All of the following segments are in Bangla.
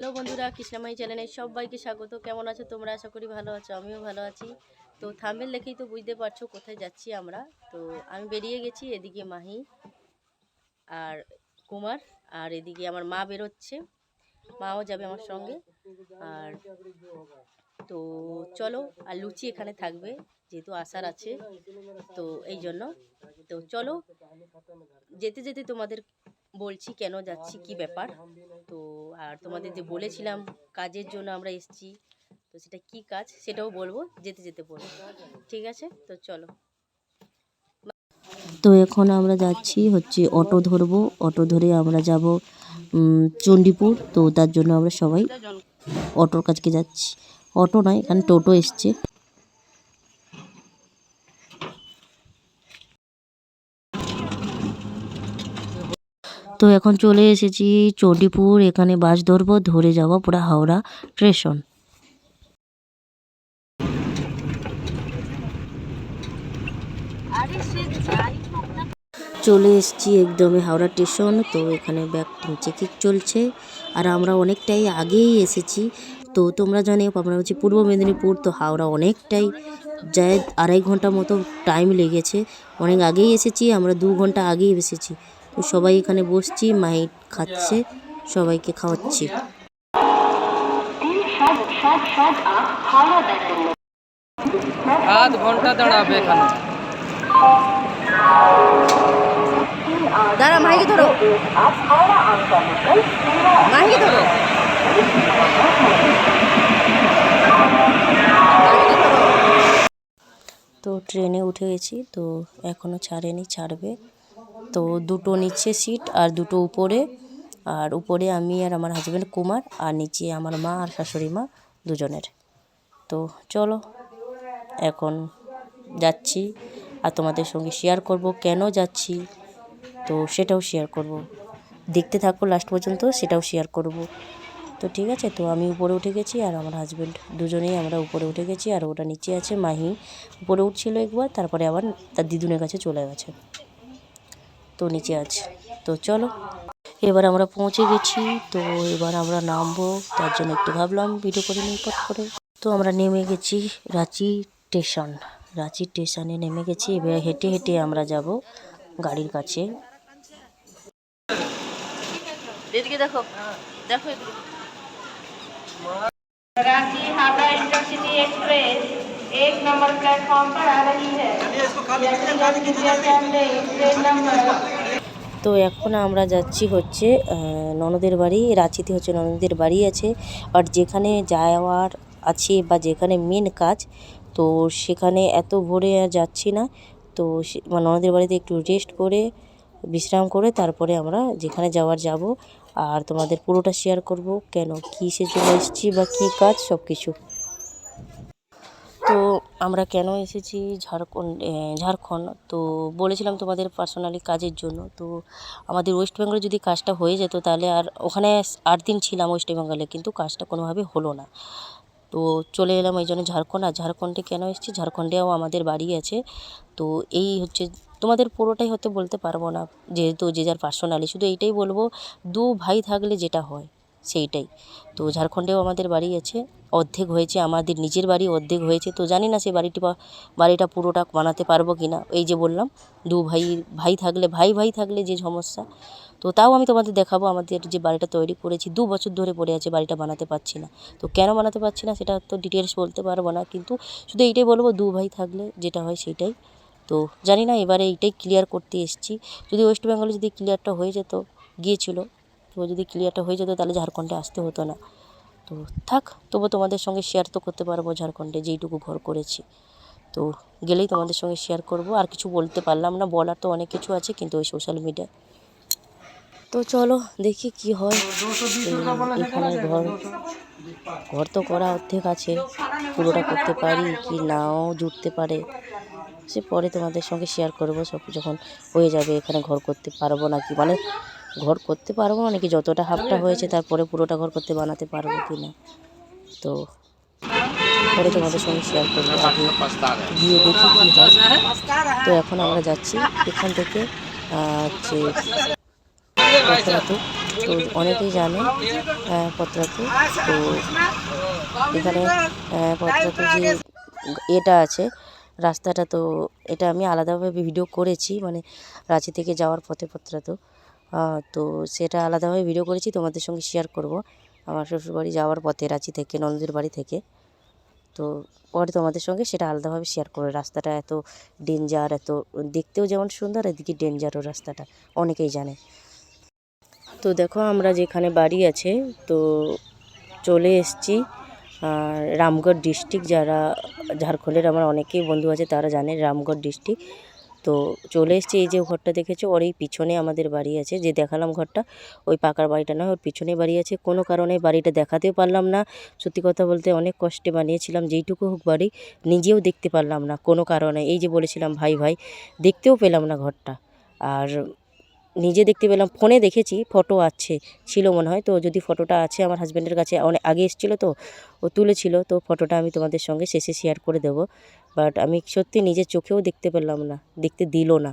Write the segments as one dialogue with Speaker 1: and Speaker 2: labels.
Speaker 1: হ্যালো বন্ধুরা, কৃষ্ণামাই চ্যানেলে সবাইকে স্বাগত। কেমন আছো তোমরা? আশা করি ভালো আছো, আমিও ভালো আছি। তো থাম্বেল দেখেই তো বুঝতে পারছ কোথায় যাচ্ছি আমরা। তো আমি বেরিয়ে গেছি, এদিকে মাহি আর কুমার আর এদিকে আমার মা বেরোচ্ছে। মাও যাবে আমার সঙ্গে। আর তো চলো, আর লুচি এখানে থাকবে, যেহেতু আসার আছে, তো এই জন্য তো চলো, যেতে যেতে তোমাদের বলছি কেন যাচ্ছি, কি ব্যাপার? তো আর তোমাদের যে বলেছিলাম কাজের জন্য আমরা এসেছি, তো সেটা কি কাজ সেটাও বলব, যেতে যেতে বলব। ঠিক আছে? তো চলো।
Speaker 2: তো এখন আমরা যাচ্ছি হচ্ছে অটো ধরবো, অটো ধরে আমরা যাব চণ্ডীপুর, তো তার জন্য আমরা সবাই অটোর কাছকে যাচ্ছি। অটো নয়, এখানে টোটো এসছে। তো এখন চলে এসেছি চণ্ডীপুর, এখানে বাস ধরবো, ধরে যাব পুরো হাওড়া স্টেশন। চলে এসেছি একদমই হাওড়া স্টেশন, তো এখানে ব্যাগ চেকিং চলছে। আর আমরা অনেকটাই আগেই এসেছি। তো তোমরা জানো, আমরা হচ্ছে পূর্ব মেদিনীপুর, তো হাওড়া অনেকটাই যায়, আড়াই ঘণ্টা মতো টাইম লেগেছে। অনেক আগেই এসেছি, আমরা দু ঘণ্টা আগেই এসেছি। তো সবাই এখানে বসছি মাইট খাচ্ছে সবাইকে খাওয়াচ্ছি।
Speaker 3: আধ ঘণ্টা দাঁড়াবে এখানে।
Speaker 1: দাঁড়া মাহিকে ধরো। ধরো।
Speaker 2: তো ট্রেনে উঠে গেছি তো এখনও ছাড়েনি ছাড়বে। তো দুটো নিচে সিট আর দুটো উপরে। আর উপরে আমি আর আমার হাজব্যান্ড কুমার আর নিচে আমার মা আর শাশুড়ি মা দুজনের। তো চলো, এখন যাচ্ছি আর তোমাদের সঙ্গে শেয়ার করব কেন যাচ্ছি। তো সেটাও শেয়ার করব। দেখতে থাকো লাস্ট পর্যন্ত, সেটাও শেয়ার করব। তো ঠিক আছে, তো আমি উপরে উঠে গেছি আর আমার হাজব্যান্ড দুজনেই আমরা উপরে উঠে গেছি আর ওটা নিচে আছে মাহি। উপরে উঠছিল একবার, তারপরে আবার তার দিদুনের কাছে চলে গেছে। তো নিচে আছে তো চলো এবার আমরা পৌঁছে গেছি তো এবার আমরা নামবো তার জন্য একটু ভাবলাম ভিডিও করে নিই পট করে তো আমরা নেমে গেছি রাঁচি স্টেশন রাঁচি স্টেশনে নেমে গেছি এবার হেঁটে হেঁটে আমরা যাব গাড়ির কাছে
Speaker 1: এদিকে দেখো দেখো এদিকে
Speaker 4: रांची हावड़ा इंटरसिटी एक्सप्रेस एक नंबर प्लेटफॉर्म पर आ
Speaker 2: তো এখন আমরা যাচ্ছি হচ্ছে ননদের বাড়ি, রাঁচিতে হচ্ছে ননদের বাড়ি আছে। আর যেখানে যাওয়ার আছে বা যেখানে মেন কাজ, তো সেখানে এত ভোরে আর যাচ্ছি না। তো ননদের বাড়িতে একটু রেস্ট করে, বিশ্রাম করে তারপরে আমরা যেখানে যাওয়ার যাব। আর তোমাদের পুরোটা শেয়ার করব, কেন কী সে জন্য এসেছি বা কী কাজ সব কিছু তো আমরা কেন এসেছি ঝাড়খণ্ড ঝাড়খণ্ড? তো বলেছিলাম তোমাদের পার্সোনালি কাজের জন্য। তো আমাদের ওয়েস্ট বেঙ্গলে যদি কাজটা হয়ে যেত তাহলে আর ওখানে আট দিন ছিলাম ওয়েস্ট বেঙ্গলে কিন্তু কাজটা কোনোভাবে হলো না। তো চলে এলাম এই জন্য ঝাড়খণ্ড। আর ঝাড়খণ্ডে কেন এসেছি? ঝাড়খণ্ডেও আমাদের বাড়ি আছে। তো এই হচ্ছে, তোমাদের পুরোটাই হতে বলতে পারব না, যেহেতু যে যার পার্সোনালি শুধু এইটাই বলব, দু ভাই থাকলে যেটা হয়। সেইটাই। তো ঝাড়খণ্ডেও আমাদের বাড়ি আছে, অর্ধেক হয়েছে, আমাদের নিজের বাড়ি অর্ধেক হয়েছে। তো জানি না সেই বাড়িটি বা, বাড়িটা পুরোটা বানাতে পারব কি না এই যে বললাম, দু ভাই ভাই থাকলে, ভাই ভাই থাকলে যে সমস্যা, তো তাও আমি তোমাদের দেখাবো আমাদের যে বাড়িটা তৈরি করেছি, দু বছর ধরে পড়ে আছে বাড়িটা বানাতে পারছি না। তো কেন বানাতে পারছি না সেটা তো ডিটেলস বলতে পারব না, কিন্তু শুধু এইটাই বলব, দু ভাই থাকলে যেটা হয় সেটাই তো জানি না এবারে এইটাই ক্লিয়ার করতে এসেছি। যদি ওয়েস্ট বেঙ্গলে যদি ক্লিয়ারটা হয়ে যেত, গিয়েছিল তো যদি ক্লিয়ারটা হয়ে যেত তাহলে ঝাড়খণ্ডে আসতে হতো না। তো থাক তবু তোমাদের সঙ্গে শেয়ার তো করতে পারব ঝাড়খণ্ডে যেইটুকু ঘর করেছি। তো গেলেই তোমাদের সঙ্গে শেয়ার করব। আর কিছু বলতে পারলাম না, বলার তো অনেক কিছু আছে কিন্তু ওই সোশ্যাল মিডিয়া তো চলো দেখি কি হয়। ঘর ঘর তো করা অর্ধেক আছে। পুরোটা করতে পারি কি নাও জুটতে পারে। সে পরে তোমাদের সঙ্গে শেয়ার করব, সব যখন হয়ে যাবে এখানে ঘর করতে পারব নাকি? মানে ঘর করতে পারব নাকি যতটা হাফটা হয়েছে তারপরে পুরোটা ঘর করতে বানাতে পারব কি না তো পরে তোমাদের সঙ্গে শেয়ার করব আগে। গিয়ে দেখি কী হয়। তো এখন আমরা যাচ্ছি এখান থেকে হচ্ছে প্রথমত তো অনেকেই জানে পত্রাতু। তো এখানে পত্রাতু যে এটা আছে রাস্তাটা তো এটা আমি আলাদাভাবে ভিডিও করেছি মানে রাঁচি থেকে যাওয়ার পথে পত্রাতু। তো সেটা আলাদাভাবে ভিডিও করেছি, তোমাদের সঙ্গে শেয়ার করব। আমার শ্বশুরবাড়ি যাওয়ার পথে, রাঁচি থেকে, নন্দীর বাড়ি থেকে। তো পরে তোমাদের সঙ্গে সেটা আলাদাভাবে শেয়ার করব। রাস্তাটা এত ডেঞ্জার এত দেখতেও যেমন সুন্দর, এদিকে ডেঞ্জারও রাস্তাটা। অনেকেই জানে। তো দেখো, আমরা যেখানে বাড়ি আছে, তো চলে এসেছি। আর রামগড় ডিস্ট্রিক্ট যারা, ঝাড়খণ্ডের আমার অনেকেই বন্ধু আছে, তারা জানে রামগড় ডিস্ট্রিক্ট তো চলে এসেছি এই যে ঘরটা দেখেছ? ওর এই পিছনে আমাদের বাড়ি আছে। যে দেখালাম ঘরটা, ওই পাকার বাড়িটা নয়, ওর পিছনে বাড়ি আছে। কোনো কারণে বাড়িটা দেখাতেও পারলাম না। সত্যি কথা বলতে অনেক কষ্টে বানিয়েছিলাম, যেইটুকু হোক বাড়ি, নিজেও দেখতে পারলাম না কোনো কারণে। এই যে বলেছিলাম, ভাই ভাই, দেখতেও পেলাম না ঘরটা। আর নিজে দেখতে পেলাম, ফোনে দেখেছি, ফটো আছে, ছিল মনে হয়। তো যদি ফটোটা আছে আমার হাজব্যান্ডের কাছে অনেক আগে এসেছিল তো, ও তুলেছিল। তো ফটোটা আমি তোমাদের সঙ্গে শেষে শেয়ার করে দেবো। বাট আমি সত্যি নিজের চোখেও দেখতে পেলাম না, দেখতে দিল না।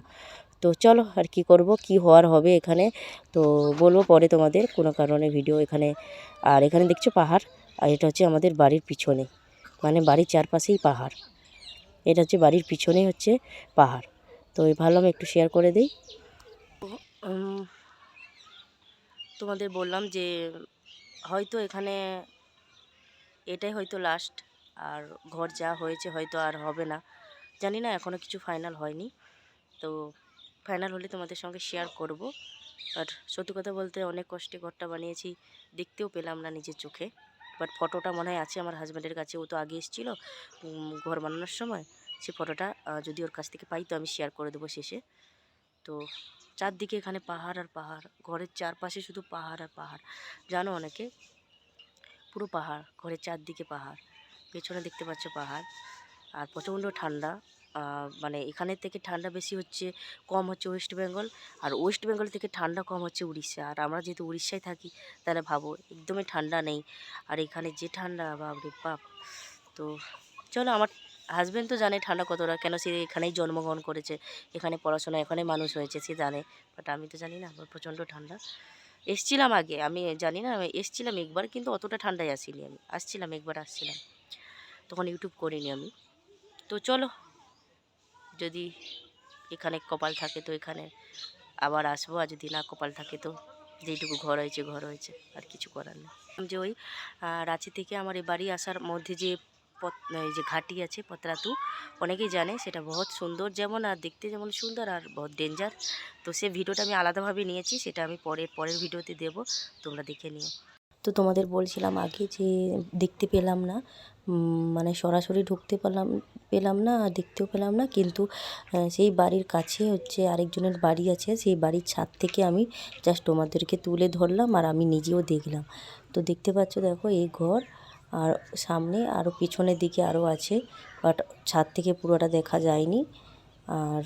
Speaker 2: তো চলো আর কি করব, কি হওয়ার হবে এখানে? তো বলব পরে তোমাদের কোনো কারণে ভিডিও এখানে। আর এখানে দেখছ পাহাড়, আর এটা হচ্ছে আমাদের বাড়ির পিছনে। মানে বাড়ির চারপাশেই পাহাড়। এটা হচ্ছে বাড়ির পিছনেই হচ্ছে পাহাড়। তো এই ভাবলাম একটু শেয়ার করে দিই। তোমাদের বললাম যে হয়তো এখানে, এটাই হয়তো লাস্ট আর ঘর যা হয়েছে হয়তো আর হবে না। জানি না এখনও কিছু ফাইনাল হয়নি। তো ফাইনাল হলে তোমাদের সঙ্গে শেয়ার করব। আর সত্যি কথা বলতে অনেক কষ্টে ঘরটা বানিয়েছি, দেখতেও পেলাম না নিজের চোখে। বাট ফটোটা মনে হয় আছে আমার হাজব্যান্ডের কাছে, ও তো আগে এসেছিল ঘর বানানোর সময়। সে ফটোটা যদি ওর কাছ থেকে পাই তো আমি শেয়ার করে দেবো শেষে। তো চারদিকে এখানে পাহাড় আর পাহাড়, ঘরের চারপাশে শুধু পাহাড় আর পাহাড়। জানো অনেকে? পুরো পাহাড়, ঘরের চারদিকে পাহাড়। পেছনে দেখতে পাচ্ছ পাহাড়। আর প্রচণ্ড ঠান্ডা। মানে এখানের থেকে ঠান্ডা বেশি হচ্ছে, কম হচ্ছে ওয়েস্ট বেঙ্গল। আর ওয়েস্ট বেঙ্গল থেকে ঠান্ডা কম হচ্ছে উড়িষ্যা। আর আমরা যেহেতু উড়িষ্যায় থাকি, তাহলে ভাবো, একদমই ঠান্ডা নেই। আর এখানে যে ঠান্ডা, বাপরে বাপ। তো চলো, আমার হাজব্যান্ড তো জানে ঠান্ডা কতটা, কেন সে এখানেই জন্মগ্রহণ করেছে, এখানে পড়াশোনা, এখানে মানুষ হয়েছে, সে জানে। বাট আমি তো জানি না, আমার প্রচণ্ড ঠান্ডা। এসছিলাম আগে, আমি জানি না, এসছিলাম একবার, কিন্তু অতটা ঠান্ডায় আসিনি আমি। আসছিলাম, একবার আসছিলাম। তখন ইউটিউব করিনি আমি। তো চলো, যদি এখানে কপাল থাকে তো এখানে আবার আসব, আর যদি না কপাল থাকে তো যেইটুকু ঘর হয়েছে ঘর হয়েছে, আর কিছু করার নেই। যে ওই রাঁচি থেকে আমার এই বাড়ি আসার মধ্যে যে পথ যে ঘাটি আছে, পতরাতু, অনেকেই জানে সেটা বহুত সুন্দর যেমন, আর দেখতে যেমন সুন্দর, আর বহুত ডেঞ্জার তো সে ভিডিওটা আমি আলাদাভাবে নিয়েছি, সেটা আমি পরের পরের ভিডিওতে দেব, তোমরা দেখে নিও। তো তোমাদের বলছিলাম আগে যে দেখতে পেলাম না মানে সরাসরি ঢুকতে পেলাম পেলাম না, আর দেখতেও পেলাম না, কিন্তু সেই বাড়ির কাছে হচ্ছে আরেকজনের বাড়ি আছে, সেই বাড়ির ছাদ থেকে আমি জাস্ট তোমাদেরকে তুলে ধরলাম আর আমি নিজেও দেখলাম। তো দেখতে পাচ্ছ দেখো এই ঘর, আর সামনে আরও পিছনের দিকে আরও আছে বাট ছাদ থেকে পুরোটা দেখা যায়নি, আর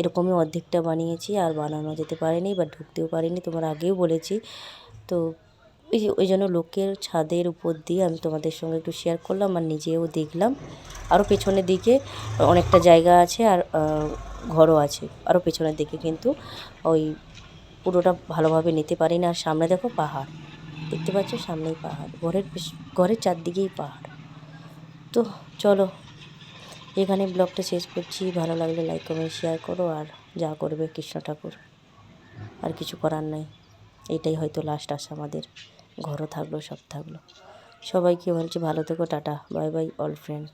Speaker 2: এরকমই অর্ধেকটা বানিয়েছি, আর বানানো যেতে পারেনি বা ঢুকতেও পারিনি, তোমার আগেও বলেছি। তো ওই ওই জন্য লোকের ছাদের উপর দিয়ে আমি তোমাদের সঙ্গে একটু শেয়ার করলাম আর নিজেও দেখলাম। আরও পেছনের দিকে অনেকটা জায়গা আছে আর ঘরও আছে। আরও পেছনের দিকে কিন্তু ওই পুরোটা ভালোভাবে নিতে পারি না আর সামনে দেখো পাহাড়। দেখতে পাচ্ছ সামনেই পাহাড়। ঘরের ঘরের চারদিকেই পাহাড়। তো চলো, এখানে ব্লগটা শেষ করছি। ভালো লাগলে লাইক কমেন্ট শেয়ার করো। আর যা করবে কৃষ্ণ ঠাকুর। আর কিছু করার নাই। এটাই হয়তো লাস্ট আসা আমাদের। ঘরও থাকল সব থাকল। সবাইকে বলছি ভালো থেকো tata bye bye all friend